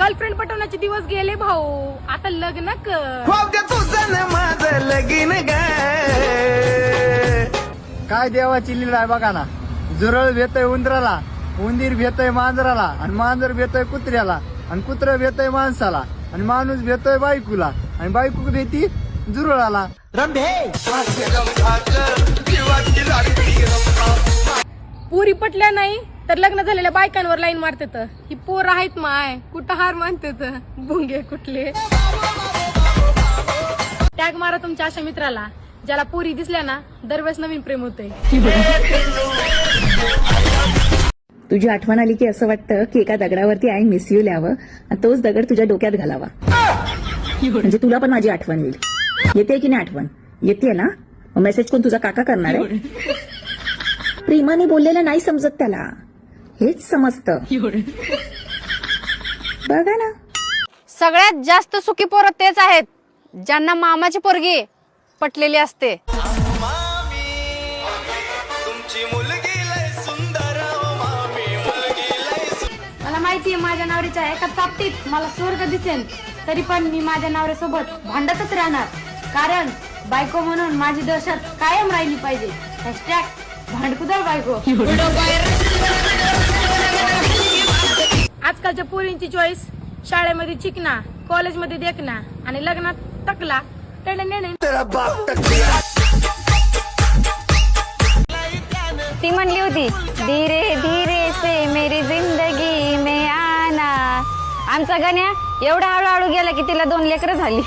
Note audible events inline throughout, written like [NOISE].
Girlfriend पटवण्याचे दिवस गेले भाऊ. आता लग्न कर. माझं लगीन ग. काय देवाची लीला आहे बघा ना. झुरळ भेटय उंदराला उंदीर भेटय मांजराला आणि मांजर भेटय कुत्र्याला आणि कुत्र भेटय माणसाला आणि माणूस भेटय बायकूला आणि बायकू भेटी झुरळाला. पुरी पटल्या नाही तर लग्न झालेल्या बायकांवर लाईन मारतात. ही पोर आहेत माय. कुठं हार मानतात? बुंगे कुठले? टॅग मारा तुमच्या अशा मित्राला. ज्याला पुरी दिसल्या ना दरवेळेस नवीन प्रेम होते तुझी आठवण आली की असं वाटतं की एका दगडावरती आय मिस यू लिहावं आणि तोच दगड तुझ्या डोक्यात घालावा. म्हणजे तुला पण माझी आठवण येईल. येते की नाही आठवण? येते ना? मेसेज कोण तुझा काका करणार आहे? प्रेमाने बोललेलं नाही समजत त्याला. हेच समजतं. बघा ना. सगळ्यात जास्त सुखी पोरं तेच आहेत ज्यांना मामाची पोरगी पटलेली असते. तुमची मुलगी लय सुंदर ओ मामी मुलगी लय मला माहितीये माझ्या नवऱ्याच्या एका चापटीत मला स्वर्ग दिसेल. तरी पण मी माझ्या नवऱ्यासोबत भांडतच राहणार. कारण बायको म्हणून माझी दहशत कायम राहिली पाहिजे. हॅशटॅग भांडकुदळ बायको. आजकालच्या पोरींची चॉईस शाळेमध्ये चिकना कॉलेजमध्ये देखना आणि लग्नात टकला ती म्हणली होती धीरे धीरे से मेरी जिंदगी में आना. आमचा गण्या एवढा हळूहळू गेला की तिला दोन लेकरं झाली.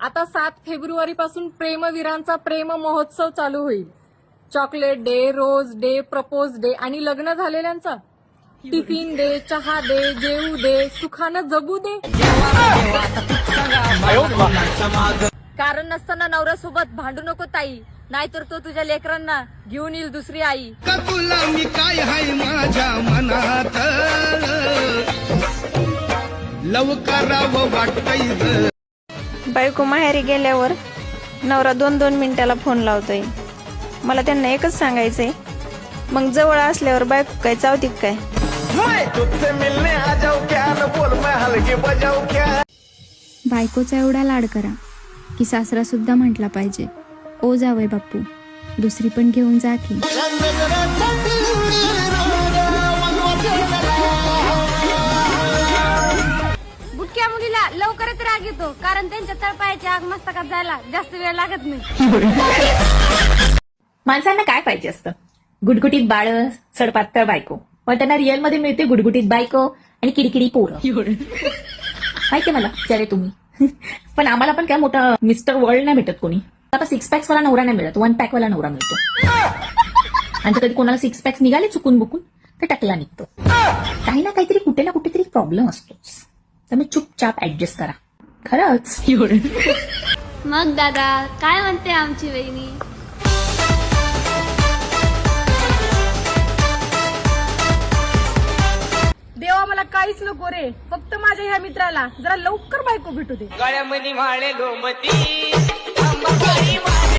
आता सात फेब्रुवारी पासून प्रेमवीरांचा प्रेम महोत्सव चालू होईल. Chocolate day rose day propose day आणि लग्न झालेल्यांचा. टिफिन दे चहा दे जेवू दे सुखानं जगू दे. कारण नसताना नवऱ्यासोबत भांडू नको ताई. नाहीतर तो तुझ्या लेकरांना घेऊन येईल दुसरी आई. तुला मी काय हाय माझ्या मनात? लव करावं वाटतय बायको माहेरी गेल्यावर नवरा दोन दोन मिनिटाला फोन लावतोय. मला त्यांना एकच सांगायचंय. मग जवळ असल्यावर बायको काय चावती काय? बायकोचा एवढा लाड करा की सासरा सुद्धा म्हटला पाहिजे ओ जावय बाप्पू दुसरी पण घेऊन जा की. बुटक्या मुलीला लवकरच राग येतो कारण त्यांच्या तळपायाची आग मस्तकात जायला जास्त वेळ लागत नाही. [LAUGHS] माणसांना काय पाहिजे असतं? गुटगुटीत बाळ सडपातळ बायको. पण त्यांना रिअलमध्ये मिळते गुटगुटीत बायको आणि किडकिडी पोरं. माहितीये मला विचारे तुम्ही. पण आम्हाला पण काय मोठा मिस्टर वर्ल्ड नाही भेटत कोणी. आता सिक्स पॅक्स वाला नवरा नाही मिळत वन पॅक वाला नवरा मिळतो. आणि कधी कोणाला सिक्स पॅक्स निघाले चुकून बुकून तर टकला निघतो. काही ना काहीतरी कुठे ना कुठेतरी प्रॉब्लेम असतोच त्यामुळे चुपचाप ऍडजस्ट करा. खरंच. मग दादा काय म्हणते आमची वहिनी? काहीच नको रे. फक्त माझ्या ह्या मित्राला. जरा लवकर बायको भेटू दे. गळ्यामध्ये माळे गोमती